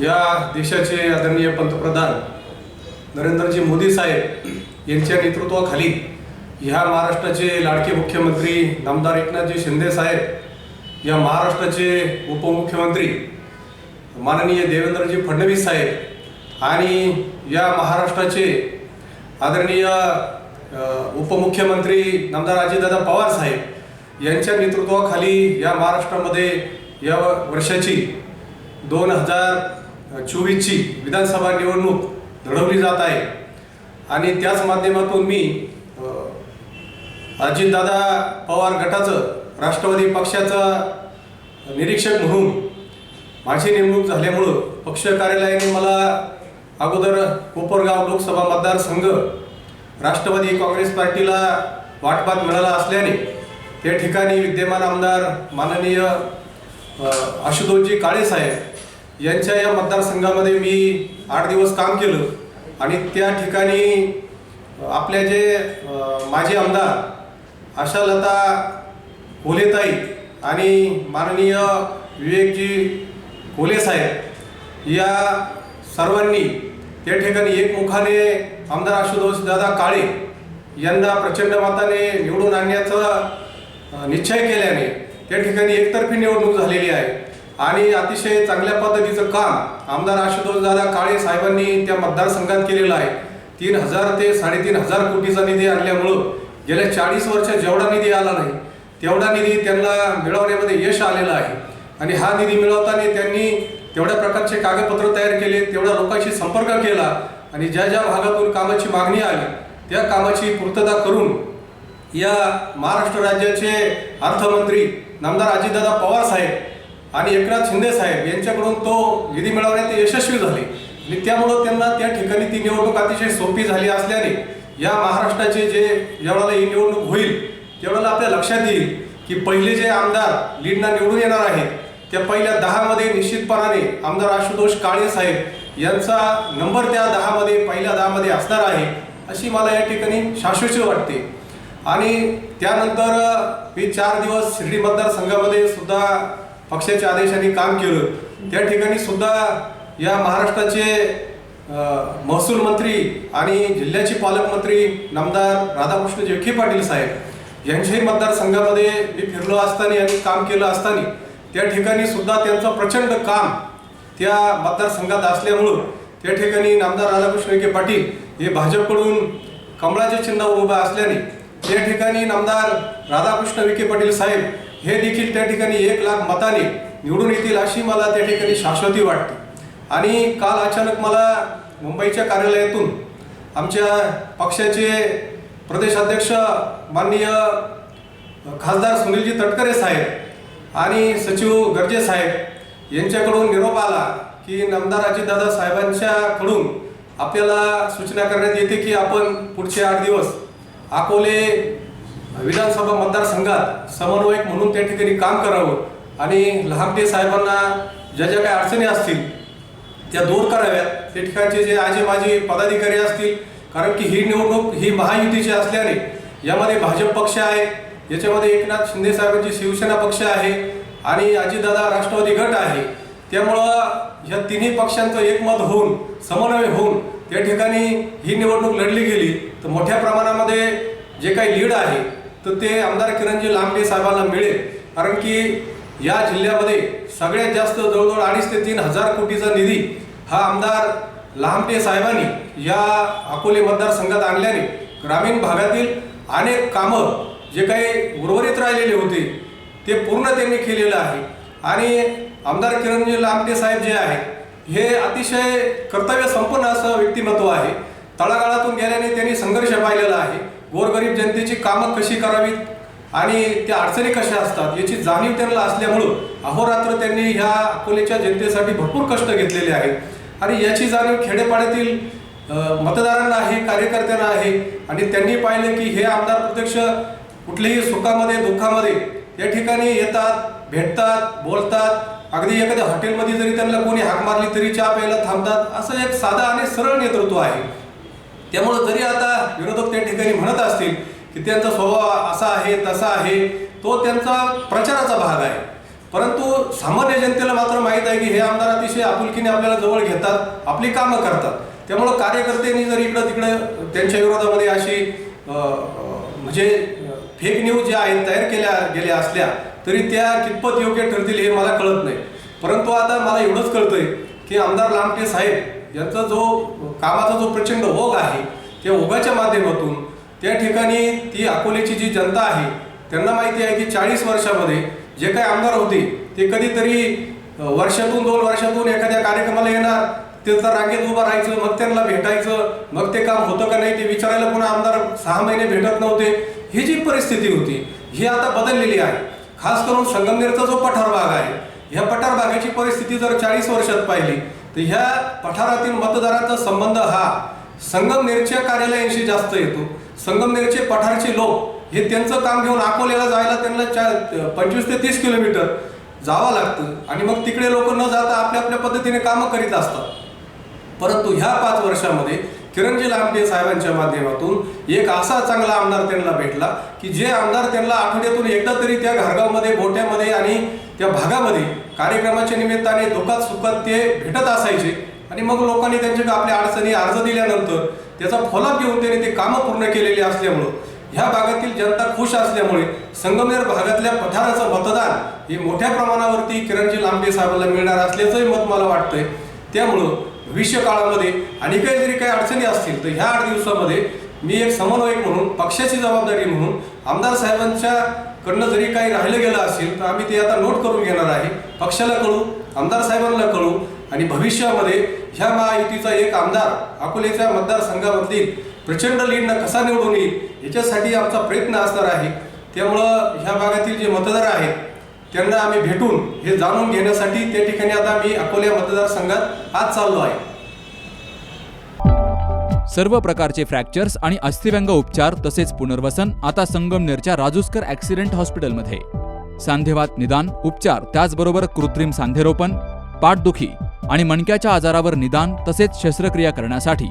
या देशाचे आदरणीय पंतप्रधान नरेंद्रजी मोदी साहेब यांच्या नेतृत्वाखाली ह्या महाराष्ट्राचे लाडके मुख्यमंत्री नामदार एकनाथजी शिंदे साहेब या महाराष्ट्राचे उपमुख्यमंत्री माननीय देवेंद्रजी फडणवीस साहेब आणि या महाराष्ट्राचे आदरणीय उपमुख्यमंत्री नामदार अजितदादा पवार साहेब यांच्या नेतृत्वाखाली या महाराष्ट्रामध्ये या वर्षाची दोन हजार चोवीसची विधानसभा निवडणूक लढवली जात आहे. आणि त्याच माध्यमातून मी अजितदादा पवार गटाचं राष्ट्रवादी पक्षाचा निरीक्षक म्हणून माझी नेमणूक झाल्यामुळं पक्ष कार्यालयाने मला अगोदर कोपरगाव लोकसभा मतदारसंघ राष्ट्रवादी काँग्रेस पार्टीला वाटपात मिळाला असल्याने त्या ठिकाणी विद्यमान आमदार माननीय अ, आशुतोषजी काळेसाहेब यांच्या या मतदारसंघामध्ये मी आठ दिवस काम केलं. आणि त्या ठिकाणी आपल्या आपले जे माजी आमदार आशालता कोलेताई आणि माननीय विवेकजी कोले साहेब या सर्वांनी त्या ठिकाणी एकमुखाने आमदार आशुतोष दादा काळे यांना प्रचंड मताने निवडून आणण्याचा निश्चय केल्याने त्या ठिकाणी एकतर्फी निवडणूक झालेली आहे. आणि अतिशय चांगल्या पद्धतीचं काम आमदार आशुतोष दादा काळे साहेबांनी त्या मतदारसंघात केलेलं आहे. तीन हजार ते साडेतीन हजार कोटीचा निधी आणल्यामुळं गेल्या चाळीस वर्षात जेवढा निधी आला नाही तेवढा निधी त्यांना मिळवण्यामध्ये यश आलेलं आहे. आणि हा निधी मिळवताना त्यांनी तेवढ्या प्रकारचे कागदपत्र तयार केले तेवढ्या लोकांशी संपर्क केला आणि ज्या ज्या भागातून कामाची मागणी आली त्या कामाची पूर्तता करून या महाराष्ट्र राज्याचे अर्थमंत्री नामदार अजितदादा पवार साहेब आणि एकनाथ शिंदे साहेब यांच्याकडून तो निधी मिळवण्यात ते यशस्वी झाले. आणि त्यामुळं त्यांना त्या ठिकाणी ती निवडणूक अतिशय सोपी झाली असल्याने या महाराष्ट्राचे जे जेवढ्याला ही निवडणूक होईल तेवढ्याला आपल्या लक्षात येईल की पहिले जे आमदार लीडना निवडून येणार आहेत त्या पहिल्या दहामध्ये निश्चितपणाने आमदार आशुतोष काळे साहेब यांचा नंबर त्या दहामध्ये पहिल्या दहामध्ये असणार आहे अशी मला या ठिकाणी शाश्वती वाटते. आणि त्यानंतर मी चार दिवस शिर्डी मतदारसंघामध्ये सुद्धा पक्षाच्या आदेशाने काम केलं. त्या ठिकाणी सुद्धा या महाराष्ट्राचे महसूल मंत्री आणि जिल्ह्याचे पालकमंत्री नामदार राधाकृष्ण विखे पाटील साहेब यांच्याही मतदारसंघामध्ये मी फिरलो असताना आणि काम केलं असताना त्या ठिकाणी सुद्धा त्यांचं प्रचंड काम त्या मतदारसंघात असल्यामुळं त्या ठिकाणी नामदार राधाकृष्ण विखे पाटील हे भाजपकडून कमळाचे चिन्हावर उभा असल्याने त्या ठिकाणी नामदार राधाकृष्ण विखे पाटील साहेब हे देखील त्या ठिकाणी एक लाख मताने निवडून येतील अशी मला त्या ठिकाणी शाश्वती वाटते. आणि काल अचानक मला मुंबईच्या कार्यालयातून आमच्या पक्षाचे प्रदेशाध्यक्ष माननीय खासदार सुनीलजी तटकरे साहेब आणि सचिव गर्जे साहेब यांच्याकडून निरोप आला की नामदार अजितदादा साहेबांच्याकडून आपल्याला सूचना करण्यात येते की आपण पुढचे आठ दिवस अकोले विधानसभा मतदारसंघात समन्वयक म्हणून त्या ठिकाणी काम करावं आणि लहानटे साहेबांना ज्या ज्या काही अडचणी असतील त्या दूर कराव्यात. त्या ठिकाणचे जे आजी माजी पदाधिकारी असतील कारण की ही निवडणूक ही महायुतीची असल्याने यामध्ये भाजप पक्ष आहे याच्यामध्ये एकनाथ शिंदे साहेबांची शिवसेना पक्ष आहे आणि अजितदादा राष्ट्रवादी गट आहे. त्यामुळं ह्या तिन्ही पक्षांचं एकमत होऊन समन्वय होऊन त्या ठिकाणी ही निवडणूक लढली गेली. तर मोठ्या प्रमाणामध्ये जे काही लीड आहे तर ते आमदार किरणजी लांबे साहेबांना मिळेल. कारण की या जिल्ह्यामध्ये सगळ्यात जास्त जवळजवळ अडीच ते तीन हजार कोटीचा निधी हा आमदार लहामटे साहेबांनी या अकोले मतदारसंघात आणल्याने ग्रामीण भागातील अनेक कामं जे काही उर्वरित राहिलेले होते ते पूर्ण त्यांनी केलेलं आहे. आणि आमदार किरणजी लामटे साहेब जे आहेत हे अतिशय कर्तव्य संपन्न असं व्यक्तिमत्व आहे. तळागाळातून गेल्याने त्यांनी संघर्ष पाहिलेला आहे. गोरगरीब जनतेची कामं कशी करावीत आणि त्या अडचणी कशा असतात याची जाणीव त्यांना असल्यामुळं अहोरात्र त्यांनी ह्या अकोल्याच्या जनतेसाठी भरपूर कष्ट घेतलेले आहेत. आणि याची जाणीव खेडेपाड्यातील मतदारांना आहे कार्यकर्त्यांना आहे. आणि त्यांनी पाहिलं की हे आमदार प्रत्यक्ष कुठल्याही सुखामध्ये दुःखामध्ये या ठिकाणी येतात भेटतात बोलतात. अगदी एखाद्या हॉटेलमध्ये जरी त्यांना कोणी हाक मारली तरी चहा प्यायला थांबतात. असं एक साधा आणि सरळ नेतृत्व आहे. त्यामुळं जरी आता विरोधक त्या ठिकाणी म्हणत असतील की त्यांचा स्वभाव असा आहे तसा आहे तो त्यांचा प्रचाराचा भाग आहे. परंतु सामान्य जनतेला मात्र माहीत आहे की हे आमदार अतिशय आपुलकीने आपल्याला जवळ घेतात आपली कामं करतात. त्यामुळं कार्यकर्त्यांनी जर इकडं तिकडं त्यांच्या विरोधामध्ये अशी म्हणजे फेक न्यूज ज्या आहेत तयार केल्या गेल्या असल्या तरी त्या कितपत योग्य ठरतील हे मला कळत नाही. परंतु आता मला एवढंच कळतंय की आमदार लांबटे साहेब यांचा जो कामाचा जो प्रचंड ओघ आहे त्या ओघाच्या माध्यमातून त्या ठिकाणी ती अकोल्याची जी जनता आहे त्यांना माहिती आहे की चाळीस वर्षामध्ये जे काही आमदार होते ते कधीतरी वर्षातून दोन वर्षातून एखाद्या कार्यक्रमाला येणार त्याचं रांगेत उभं राहायचं मग त्यांना भेटायचं मग ते काम होतं का नाही ते विचारायला पुन्हा आमदार सहा महिने भेटत नव्हते. ही जी परिस्थिती होती ही आता बदललेली आहे. खास करून संगमनेरचा जो पठार भाग आहे ह्या पठार भागाची परिस्थिती जर चाळीस वर्षात पाहिली तर ह्या पठारातील मतदाराचा संबंध हा संगमनेरच्या कार्यालयांशी जास्त येतो. संगमनेरचे पठारचे लोक हे त्यांचं काम घेऊन अकोल्याला जायला त्यांना चा पंचवीस ते तीस किलोमीटर जावं लागतं. आणि मग तिकडे लोक न जाता आपल्या आपल्या पद्धतीने कामं करीत असतात. परंतु ह्या पाच वर्षामध्ये किरणजी लांबे साहेबांच्या माध्यमातून एक असा चांगला आमदार त्यांना भेटला की जे आमदार त्यांना आठवड्यातून एकदा तरी त्या घरगावमध्ये गोट्यामध्ये आणि त्या भागामध्ये कार्यक्रमाच्या निमित्ताने दुःखात सुखात ते भेटत असायचे. आणि मग लोकांनी त्यांच्याकडे आपल्या अडचणी अर्ज दिल्यानंतर त्याचा फॉलोअप घेऊन त्यांनी ते कामं पूर्ण केलेली असल्यामुळं ह्या भागातील जनता खुश असल्यामुळे संगमनेर भागातल्या पठाराचं मतदान हे मोठ्या प्रमाणावरती किरणजी लांबे साहेबांना मिळणार असल्याचंही मत मला वाटतंय. त्यामुळं भविष्य काळामध्ये आणि काही जरी काही अडचणी असतील तर ह्या आठ दिवसामध्ये मी एक समन्वयक म्हणून पक्षाची जबाबदारी म्हणून आमदार साहेबांच्या कडनं जरी काही राहिलं गेलं असेल तर आम्ही ते आता नोट करून घेणार आहे. पक्षाला कळू आमदार साहेबांना कळू आणि भविष्यामध्ये ह्या महायुतीचा एक आमदार अकोल्याच्या मतदारसंघामधील प्रचंड लीडनं कसा निवडून येईल याच्यासाठी आमचा प्रयत्न असणार आहे. त्यामुळं ह्या भागातील जे मतदार आहेत त्यांना आम्ही भेटून हे जाणून घेण्यासाठी त्या ठिकाणी आता मी अकोल्या मतदारसंघात आज चाललो आहे. सर्व प्रकारचे फ्रॅक्चर्स आणि अस्थिव्यंग उपचार तसेच पुनर्वसन आता संगमनेरच्या राजूस्कर ॲक्सिडेंट हॉस्पिटलमध्ये. सांधेवात निदान उपचार त्याचबरोबर कृत्रिम सांधेरोपण पाठदुखी आणि मणक्याच्या आजारावर निदान तसेच शस्त्रक्रिया करण्यासाठी